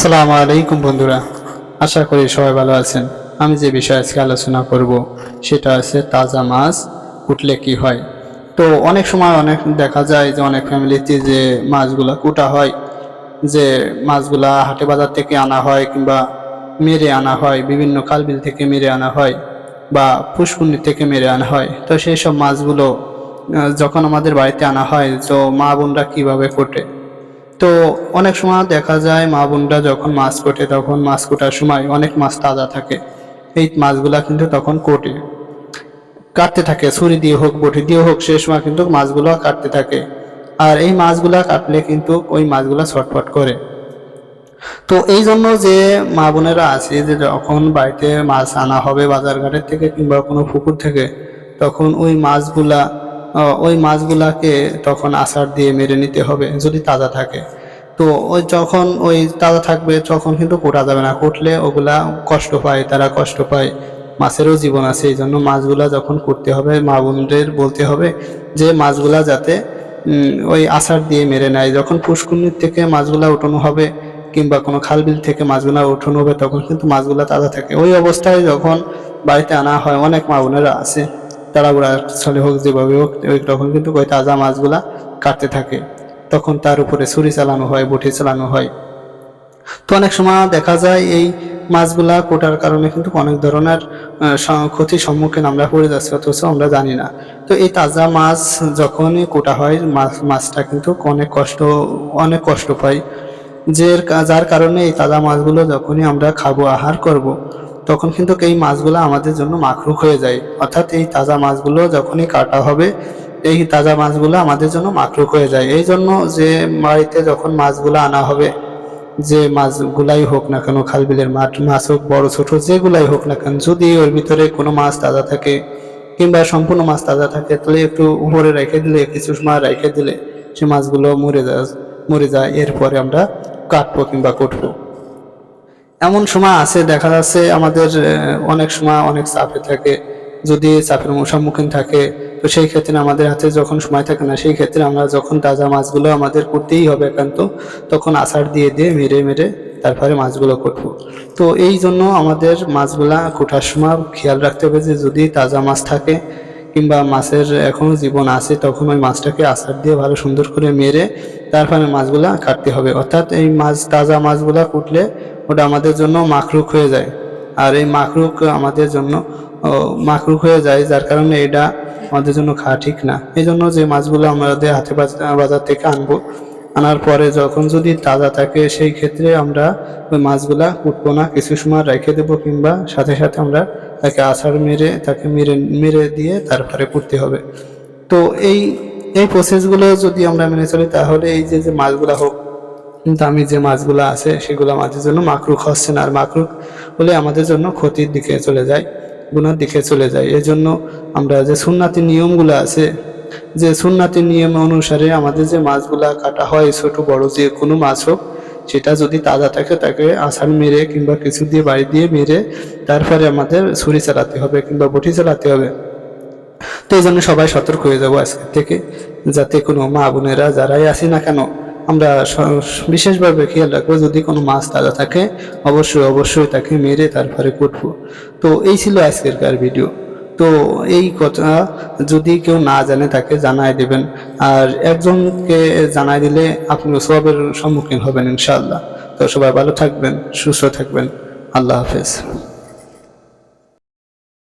আসসালামু আলাইকুম বন্ধুরা। আশা করি সবাই ভালো আছেন। আমি যে বিষয়ে আজকে আলোচনা করব, সেটা আছে তাজা মাছ কুটলে কি হয়। তো অনেক সময় অনেক দেখা যায় যে অনেক ফ্যামিলিতে যে মাছগুলা কুটা হয়, যে মাছগুলা হাটে বাজার থেকে আনা হয় কিংবা মেরে আনা হয়, বিভিন্ন খালবিল থেকে মেরে আনা হয় বা পুষ্কুন্নি থেকে মেরে আনা হয়। তো সেই সব মাছগুলো যখন আমাদের বাড়িতে আনা হয়, তো মা বোনরা কীভাবে কোটে? তো অনেক সময় দেখা যায় মা বোনরা যখন মাছ কোটে, তখন মাছ কোটার সময় অনেক মাছ তাজা থাকে। এই মাছগুলা কিন্তু তখন কোটে। কাটতে থাকে, ছুরি দিয়ে হোক, বটি দিয়ে হোক, সে সময় কিন্তু মাছগুলো কাটতে থাকে। আর এই মাছগুলা কাটলে কিন্তু ওই মাছগুলা ছটফট করে। তো এই জন্য যে মা বোনেরা আছে, যে যখন বাড়িতে মাছ আনা হবে বাজার ঘাটের থেকে কিংবা কোনো পুকুর থেকে, তখন ওই মাছগুলা ওই মাছগুলাকে তখন আচার দিয়ে মেরে নিতে হবে, যদি তাজা থাকে। তো ওই যখন ওই তাজা থাকবে, তখন কিন্তু কোটা যাবে না। কুটলে ওগুলা কষ্ট পায়, তারা কষ্ট পায়। মাছেরও জীবন আছে, এই জন্য মাছগুলা যখন করতে হবে, মা বোনদের বলতে হবে যে মাছগুলা যাতে ওই আচার দিয়ে মেরে নেয়। যখন পুষ্কুনির থেকে মাছগুলা উঠানো হবে, কিংবা কোনো খালবিল থেকে মাছগুলা উঠানো হবে, তখন কিন্তু মাছগুলা তাজা থাকে। ওই অবস্থায় যখন বাড়িতে আনা হয়, অনেক মা বোনেরা আছে। ওরা চলে হোক যেভাবে হোক, ওই তখন কিন্তু ওই তাজা মাছগুলা কাটতে থাকে। তখন তার উপরে ছুরি চালানো হয়, বটি চালানো হয়। তো অনেক সময় দেখা যায় এই মাছগুলা কোটার কারণে কিন্তু অনেক ধরনের ক্ষতির সম্মুখীন আমরা পড়ে যাচ্ছি, অথচ আমরা জানি না। তো এই তাজা মাছ যখনই কোটা হয়, মাছ, মাছটা কিন্তু অনেক কষ্ট অনেক কষ্ট পায়। যে যার কারণে এই তাজা মাছগুলো যখনই আমরা খাব, আহার করব। তখন কিন্তু এই মাছগুলো আমাদের জন্য মাখরুক হয়ে যায়। অর্থাৎ এই তাজা মাছগুলো যখনই কাটা হবে, এই তাজা মাছগুলো আমাদের জন্য মাখরুক হয়ে যায়। এই জন্য যে বাড়িতে যখন মাছগুলো আনা হবে, যে মাছগুলাই হোক না কেন খালবিলের মাছ মাছ হোক, বড়ো, ছোটো, যেগুলাই হোক না কেন, যদি ওর ভিতরে কোনো মাছ তাজা থাকে কিংবা সম্পূর্ণ মাছ তাজা থাকে, তাহলে একটু উপরে রেখে দিলে, কিছু সময় রেখে দিলে সে মাছগুলো মরে যায় মরে যায়, এরপরে আমরা কাটবো কিংবা কুটবো। এমন সময় আছে, দেখা যাচ্ছে আমাদের অনেক সময় অনেক চাপে থাকে। যদি চাপের সম্মুখীন থাকে, তো সেই ক্ষেত্রে আমাদের হাতে যখন সময় থাকে না, সেই ক্ষেত্রে আমরা যখন তাজা মাছগুলো আমাদের করতেই হবে একান্ত, তখন আষাঢ় দিয়ে দিয়ে মেরে মেরে তারপরে মাছগুলো কুটবো তো এই জন্য আমাদের মাছগুলা কোটার সময় খেয়াল রাখতে হবে যে যদি তাজা মাছ থাকে কিংবা মাছের এখনও জীবন আছে, তখন ওই মাছটাকে আচার দিয়ে ভালো সুন্দর করে মেরে তারপরে মাছগুলা কাটতে হবে। অর্থাৎ এই মাছ, তাজা মাছগুলা কুটলে ওটা আমাদের জন্য মাখরুক হয়ে যায়। আর এই মাখরুক আমাদের জন্য মাখরুক হয়ে যায় যার কারণে এটা আমাদের জন্য খাওয়া ঠিক না। এই জন্য যে মাছগুলো আমাদের হাতে বাজ- বাজার থেকে আনব, আনার পরে যখন যদি তাজা থাকে সেই ক্ষেত্রে আমরা ওই মাছগুলা কুটবো না। কিছু সময় রেখে দেবো কিংবা সাথে সাথে আমরা তাকে আছাড় মেরে, তাকে মেরে মেরে দিয়ে তারপরে কুটতে হবে। তো এই এই প্রসেসগুলো যদি আমরা মেনে চলি, তাহলে এই যে যে মাছগুলা হোক, দামি যে মাছগুলো আছে, সেগুলো আমাদের জন্য মাকরুক হচ্ছে না আর মাকরুক হলে আমাদের জন্য ক্ষতির দিকে চলে যায় গুণার দিকে চলে যায়। এই জন্য আমরা যে সুন্নাতি নিয়মগুলো আছে, যে সুন্নাতি নিয়ম অনুসারে আমাদের যে মাছগুলা কাটা হয়, ছোট, বড়, যে কোনো মাছ হোক সেটা যদি তাজা থাকে তাকে আষাঢ় মেরে কিংবা কিছু দিয়ে বাড়ি দিয়ে মেরে তারপরে আমাদের ছুরি চালাতে হবে কিংবা বটি চালাতে হবে। তো এই জন্য সবাই সতর্ক হয়ে যাব আজকের থেকে, যাতে কোনো মা বোনেরা যারাই আসি না কেন, আমরা বিশেষভাবে খেয়াল রাখব যদি কোনো মাছ তাজা থাকে, অবশ্যই অবশ্যই তাকে মেরে তারপরে কুটবো। তো এই ছিল আজকেরকার ভিডিও তো এই কথা যদি কেউ না জানে তাকে জানাই দেবেন। আর একজনকে জানাই দিলে আপনি সবের সম্মুখীন হবেন ইনশাআল্লাহ। তো সবাই ভালো থাকবেন, সুস্থ থাকবেন। আল্লাহ হাফেজ।